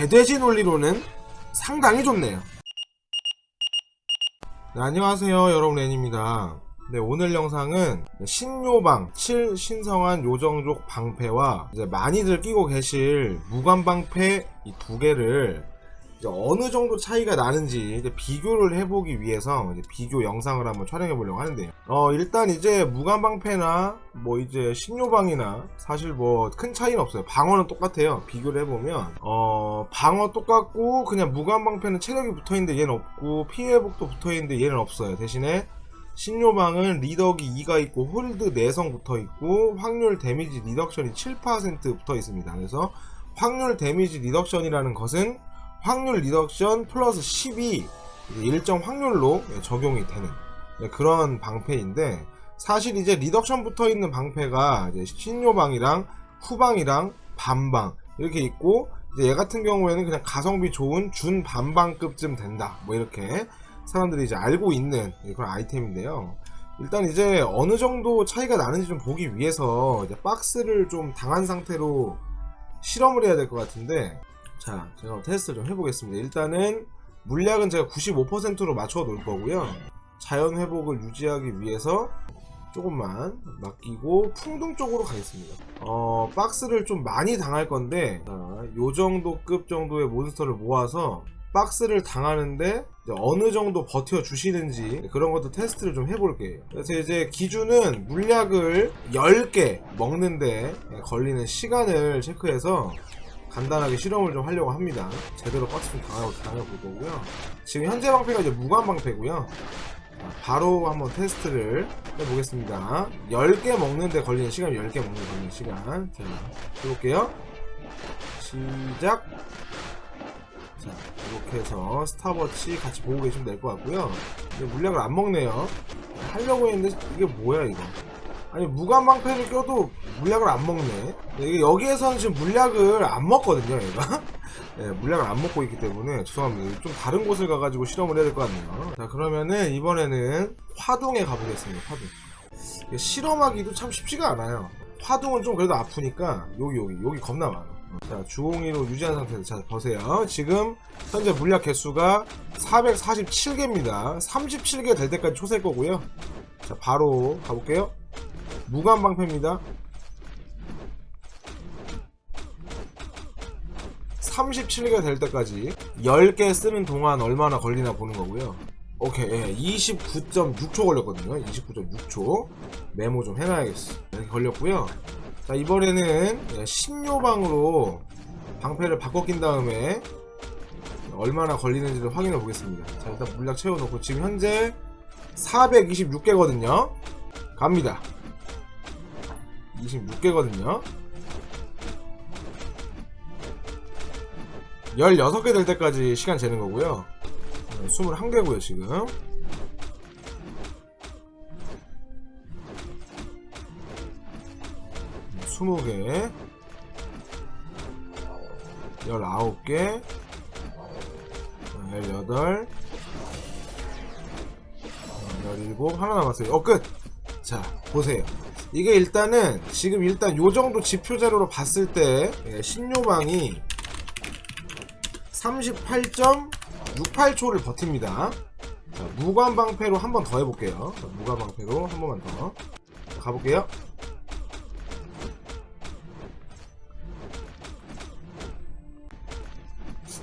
개돼지 논리로는 상당히 좋네요. 네, 안녕하세요 여러분 앤입니다. 네, 오늘 영상은 신요방 7 신성한 요정족 방패와 이제 많이들 끼고 계실 무관 방패 이 두 개를 이제 어느 정도 차이가 나는지 이제 비교를 해보기 위해서 이제 비교 영상을 한번 촬영해 보려고 하는데요. 어, 일단 이제 무관 방패나 뭐 이제 신요방이나 사실 뭐 큰 차이는 없어요. 방어는 똑같아요. 비교를 해보면 어, 방어 똑같고 그냥 무관 방패는 체력이 붙어 있는데 얘는 없고 피해 회복도 붙어 있는데 얘는 없어요. 대신에 신요방은 리더기 2가 있고 홀드 내성 붙어 있고 확률 데미지 리덕션이 7% 붙어 있습니다. 그래서 확률 데미지 리덕션이라는 것은 확률 리덕션 플러스 10이 일정 확률로 적용이 되는 네, 그런 방패인데 사실 이제 리덕션 붙어 있는 방패가 이제 신요방이랑 후방이랑 반방 이렇게 있고 이제 얘 같은 경우에는 그냥 가성비 좋은 준 반방급쯤 된다 뭐 이렇게 사람들이 이제 알고 있는 그런 아이템인데요. 일단 이제 어느 정도 차이가 나는지 좀 보기 위해서 박스를 좀 당한 상태로 실험을 해야 될 것 같은데 자 제가 테스트 좀 해보겠습니다. 일단은 물약은 제가 95%로 맞춰 놓을 거고요. 자연 회복을 유지하기 위해서 조금만 맡기고 풍등 쪽으로 가겠습니다. 어 박스를 좀 많이 당할 건데 자, 요 정도 급 정도의 몬스터를 모아서 박스를 당하는데 어느 정도 버텨 주시는지 그런 것도 테스트를 좀 해볼게요. 그래서 이제 기준은 물약을 10개 먹는데 걸리는 시간을 체크해서 간단하게 실험을 좀 하려고 합니다. 제대로 박스 좀 당하고 당해볼 거고요. 지금 현재 방패가 이제 무관 방패고요. 자, 바로 한번 테스트를 해보겠습니다. 10개 먹는데 걸리는 시간, 10개 먹는 데 걸리는 시간. 자, 해볼게요. 시작. 자, 이렇게 해서 스타버치 같이 보고 계시면 될 것 같고요. 물약을 안 먹네요. 하려고 했는데 이게 뭐야 이거? 아니 무관 방패를 껴도 물약을 안 먹네. 이게 여기에서는 지금 물약을 안 먹거든요, 얘가. 네, 물약을 안 먹고 있기 때문에 죄송합니다. 좀 다른 곳을 가가지고 실험을 해야 될 것 같네요. 자, 그러면은 이번에는 화동에 가보겠습니다. 화동. 실험하기도 참 쉽지가 않아요. 화동은 좀 그래도 아프니까 여기 여기 여기 겁나 많아. 자, 주홍이로 유지한 상태에서 자 보세요. 지금 현재 물약 개수가 447개입니다. 37개 될 때까지 초세할 거고요. 자, 바로 가볼게요. 무관 방패입니다. 37개 될 때까지 10개 쓰는 동안 얼마나 걸리나 보는 거고요. 오케이, 예, 29.6초 걸렸거든요. 29.6초. 메모 좀 해놔야겠어. 이렇게 걸렸고요. 자, 이번에는 예, 신요방으로 방패를 바꿔 낀 다음에 얼마나 걸리는지를 확인해 보겠습니다. 자, 일단 물약 채워놓고 지금 현재 426개거든요. 갑니다. 26개거든요. 16개 될 때까지 시간 재는 거고요. 21개고요, 지금. 스무 개 열아홉 개 열여덟 열일곱 하나 남았어요 어 끝! 자 보세요 이게 일단은 지금 일단 요 정도 지표 자료로 봤을 때 예, 신요방이 38.68초를 버팁니다. 자, 무관 방패로 한 번 더 해볼게요. 자, 무관 방패로 한 번만 더. 자, 가볼게요.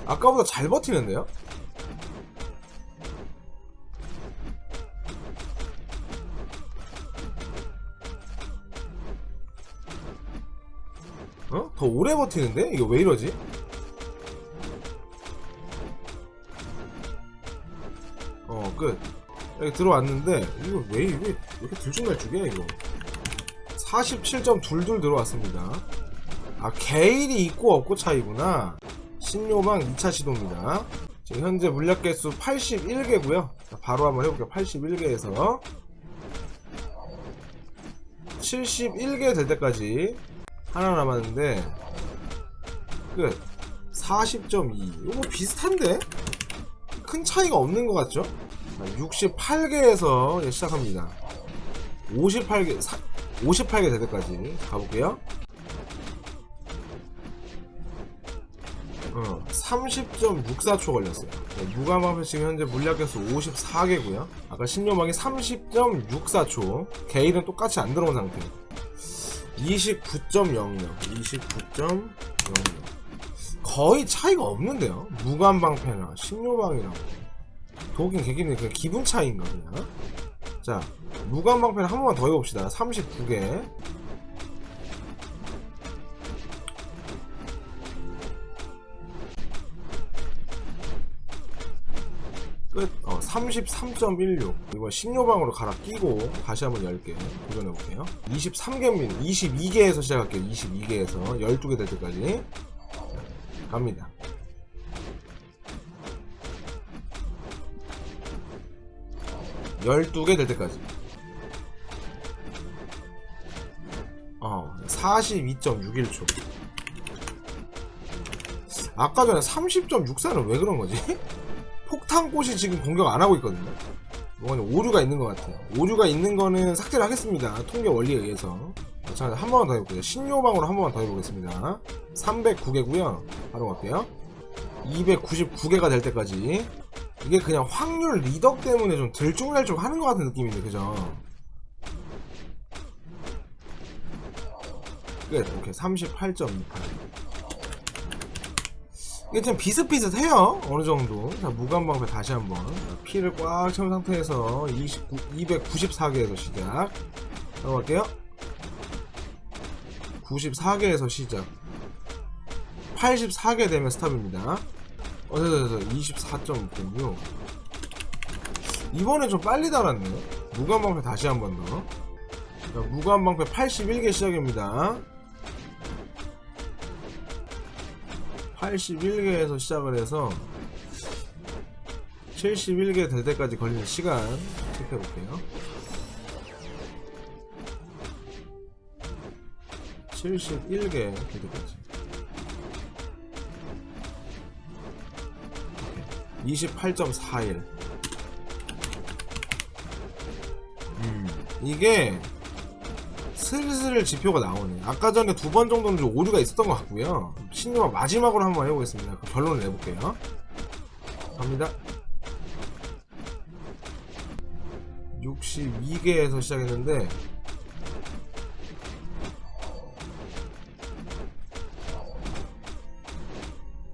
아까보다 잘 버티는데요? 어? 더 오래 버티는데? 이거 왜 이러지? 어, 끝. 여기 들어왔는데, 이거 왜, 이게, 왜 이렇게 들쭉날쭉이야, 이거? 47.22 들어왔습니다. 아, 게일이 있고 없고 차이구나. 신요방 2차 시도입니다. 지금 현재 물약 개수 81개고요. 바로 한번 해볼게요. 81개에서 71개 될 때까지 하나 남았는데 끝. 40.2. 이거 뭐 비슷한데? 큰 차이가 없는 것 같죠? 68개에서 시작합니다. 58개, 58개 될 때까지 가볼게요. 어. 30.64초 걸렸어요. 네, 무감방패 지금 현재 물약 개수 54개고요. 아까 신요방이 30.64초. 게일은 똑같이 안 들어온 상태. 29.00, 29.00. 거의 차이가 없는데요. 무감방패나 신요방이랑 독인 개기는 그냥 기분 차이인가 그냥. 자, 무감방패를 한 번만 더 해봅시다. 39개. 33.16. 이번 신요방으로 갈아 끼고 다시 한번 10개 도전해볼게요. 23개입니다. 22개에서 시작할게요. 22개에서 12개 될 때까지. 갑니다. 열두 개 될 때까지. 어, 42.61초. 아까 전에 30.64는 왜 그런 거지? 폭탄꽃이 지금 공격 안 하고 있거든요. 뭐가 오류가 있는 것 같아요. 오류가 있는 거는 삭제를 하겠습니다. 통계 원리에 의해서. 자, 한 번만 더 해볼게요. 신요방으로 한 번만 더 해보겠습니다. 309개고요. 바로 갈게요. 299개가 될 때까지. 이게 그냥 확률 리덕 때문에 좀 들쭉날쭉 하는 것 같은 느낌인데, 그죠? 끝. 오케이. 38.28. 이게 좀 비슷비슷해요. 어느 정도. 자, 무감방패 다시 한번. 피를 꽉 채운 상태에서 29, 294개에서 시작. 넘어갈게요. 94개에서 시작. 84개 되면 스탑입니다. 어, 됐어. 24.6. 이번에 좀 빨리 달았네. 무감방패 다시 한 번 더. 자, 무감방패 81개 시작입니다. 81개에서 시작을 해서 71개 될 때까지 걸리는 시간 체크해 볼게요. 71개 될 때까지. 28.41. 음, 이게 슬슬 지표가 나오네. 아까 전에 두 번 정도는 좀 오류가 있었던 것 같고요. 신유와 마지막으로 한번 해보겠습니다. 그 결론을 내볼게요. 갑니다. 62개에서 시작했는데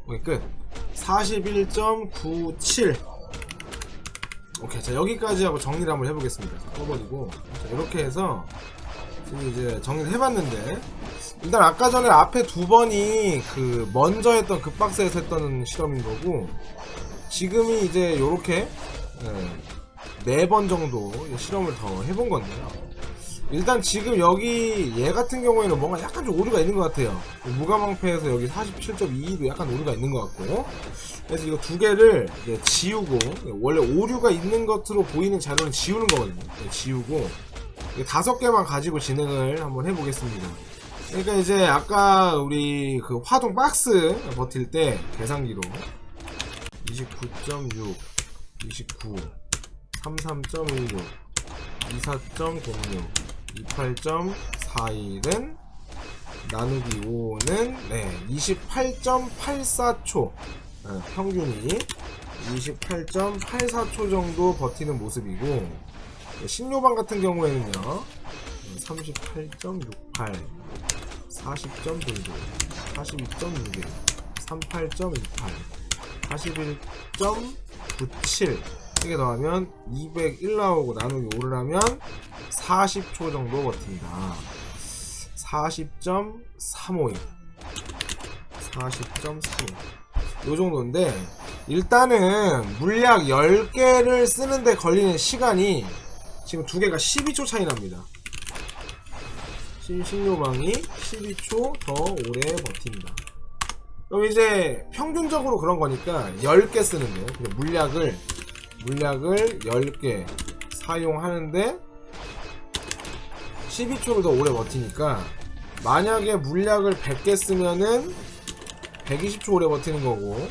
오케이 끝 41.97 오케이 자 여기까지 하고 정리를 한번 해보겠습니다 자, 꺼버리고 자, 이렇게 해서 지금 이제 정리를 해봤는데 일단 아까 전에 앞에 두 번이 그 먼저 했던 그 박스에서 했던 실험인 거고 지금이 이제 요렇게 네 번 정도 실험을 더 해본 건데요. 일단 지금 여기 얘 같은 경우에는 뭔가 약간 좀 오류가 있는 것 같아요. 무가방패에서 여기 47.22도 약간 오류가 있는 것 같고 그래서 이거 두 개를 지우고 원래 오류가 있는 것으로 보이는 자료는 지우는 거거든요. 네, 지우고 다섯 개만 가지고 진행을 한번 해보겠습니다. 그러니까 이제 아까 우리 그 화동 박스 버틸 때 계산기로 29.6, 29, 33.16, 24.06, 28.41은 나누기 5는 네, 28.84초 평균이 28.84초 정도 버티는 모습이고 신요방 같은 경우에는요 38.68 40.99 42.61 38.28 41.97 이게 더하면 201 나오고 나누기 5를 하면 40초 정도 버틴다. 40.352 40.35요 정도인데 일단은 물약 10개를 쓰는데 걸리는 시간이 지금 두 개가 12초 차이 납니다. 신신요방이 12초 더 오래 버틴다. 그럼 이제 평균적으로 그런 거니까 10개 쓰는데 물약을 물약을 10개 사용하는데 12초를 더 오래 버티니까 만약에 물약을 100개 쓰면은 120초 오래 버티는 거고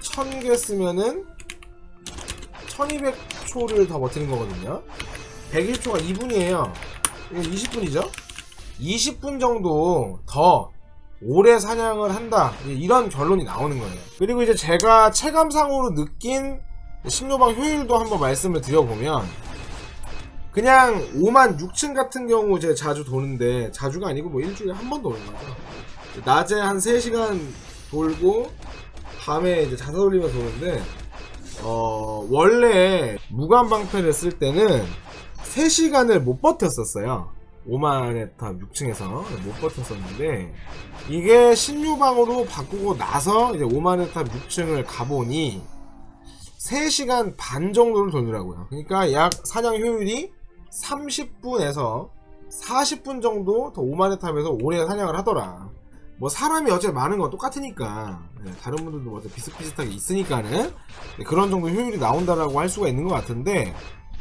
1000개 쓰면은 1200초를 더 버티는 거거든요. 101초가 2분이에요. 이게 20분이죠? 20분 정도 더 오래 사냥을 한다. 이런 결론이 나오는 거예요. 그리고 이제 제가 체감상으로 느낀 신료방 효율도 한번 말씀을 드려보면 그냥 5만 6층 같은 경우 제가 자주 도는데 자주가 아니고 뭐 일주일에 한 번 도는 거죠. 낮에 한 3시간 돌고 밤에 이제 자사 돌리면서 도는데 어 원래 무관 방패를 쓸 때는 3시간을 못 버텼었어요 5만의 탑 6층에서 못 버텼었는데 이게 신유방으로 바꾸고 나서 이제 5만의 탑 6층을 가보니 3시간 반 정도를 돌더라고요. 그러니까 약 사냥 효율이 30분에서 40분 정도 더 5만의 탑에서 오래 사냥을 하더라. 뭐 사람이 어째 많은 건 똑같으니까 네, 다른 분들도 뭐 어째 비슷비슷하게 있으니까는 네, 그런 정도 효율이 나온다라고 할 수가 있는 것 같은데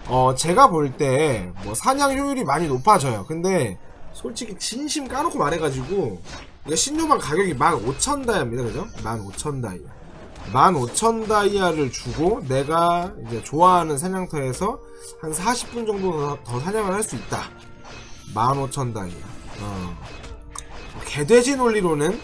어 제가 볼 때 뭐 사냥 효율이 많이 높아져요. 근데 솔직히 진심 까놓고 말해가지고 신유방 가격이 15,000다이아입니다. 그죠? 15,000다이아. 15,000다이아를 주고 내가 이제 좋아하는 사냥터에서 한 40분 정도 더, 더 사냥을 할 수 있다. 15,000다이아. 어. 개돼지 논리로는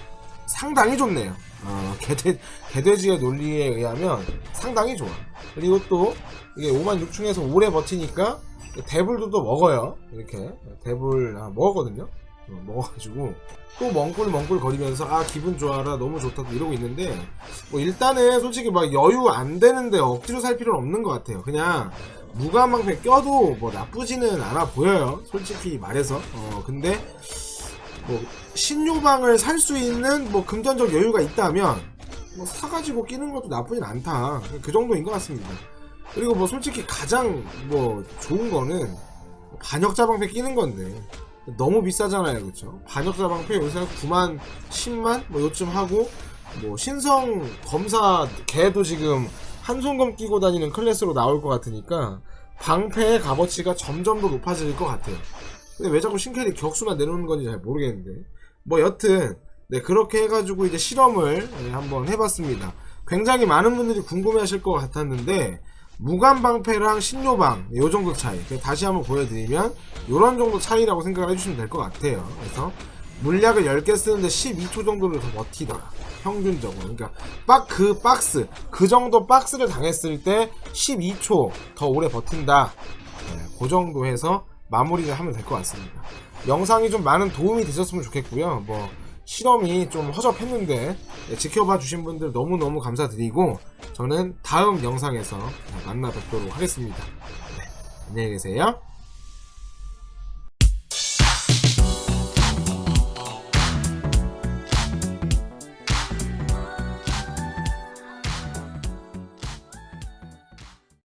상당히 좋네요. 어, 개돼, 개돼지의 논리에 의하면 상당히 좋아. 그리고 또 이게 5만 6층에서 오래 버티니까 대불도 또 먹어요. 이렇게 대불 아, 먹었거든요. 어, 먹어가지고 또 멍꿀 멍꿀 거리면서 아 기분 좋아라 너무 좋다 고 이러고 있는데 뭐 일단은 솔직히 막 여유 안 되는데 억지로 살 필요는 없는 것 같아요. 그냥 무감방패 껴도 뭐 나쁘지는 않아 보여요. 솔직히 말해서 어 근데 뭐 신요방을 살 수 있는 뭐 금전적 여유가 있다면 뭐 사가지고 끼는 것도 나쁘진 않다. 그 정도인 것 같습니다. 그리고 뭐 솔직히 가장 뭐 좋은 거는 반역자 방패 끼는 건데 너무 비싸잖아요, 그렇죠? 반역자 방패 요새 9만, 10만 뭐 요쯤 하고 뭐 신성 검사 걔도 지금 한손검 끼고 다니는 클래스로 나올 것 같으니까 방패의 값어치가 점점 더 높아질 것 같아요. 근데 왜 자꾸 신캐리 격수만 내놓는 건지 잘 모르겠는데 뭐 여튼 네 그렇게 해가지고 이제 실험을 네, 한번 해봤습니다. 굉장히 많은 분들이 궁금해하실 것 같았는데 무관 방패랑 신료방 요 정도 차이 다시 한번 보여드리면 요런 정도 차이라고 생각을 해주시면 될 것 같아요. 그래서 물약을 10개 쓰는데 12초 정도를 더 버티더라. 평균적으로. 그러니까 빡 그 박스 그 정도 박스를 당했을 때 12초 더 오래 버틴다. 네, 그 정도 해서 마무리를 하면 될 것 같습니다. 영상이 좀 많은 도움이 되셨으면 좋겠고요. 뭐 실험이 좀 허접했는데 네, 지켜봐 주신 분들 너무너무 감사드리고 저는 다음 영상에서 만나 뵙도록 하겠습니다. 네, 안녕히 계세요.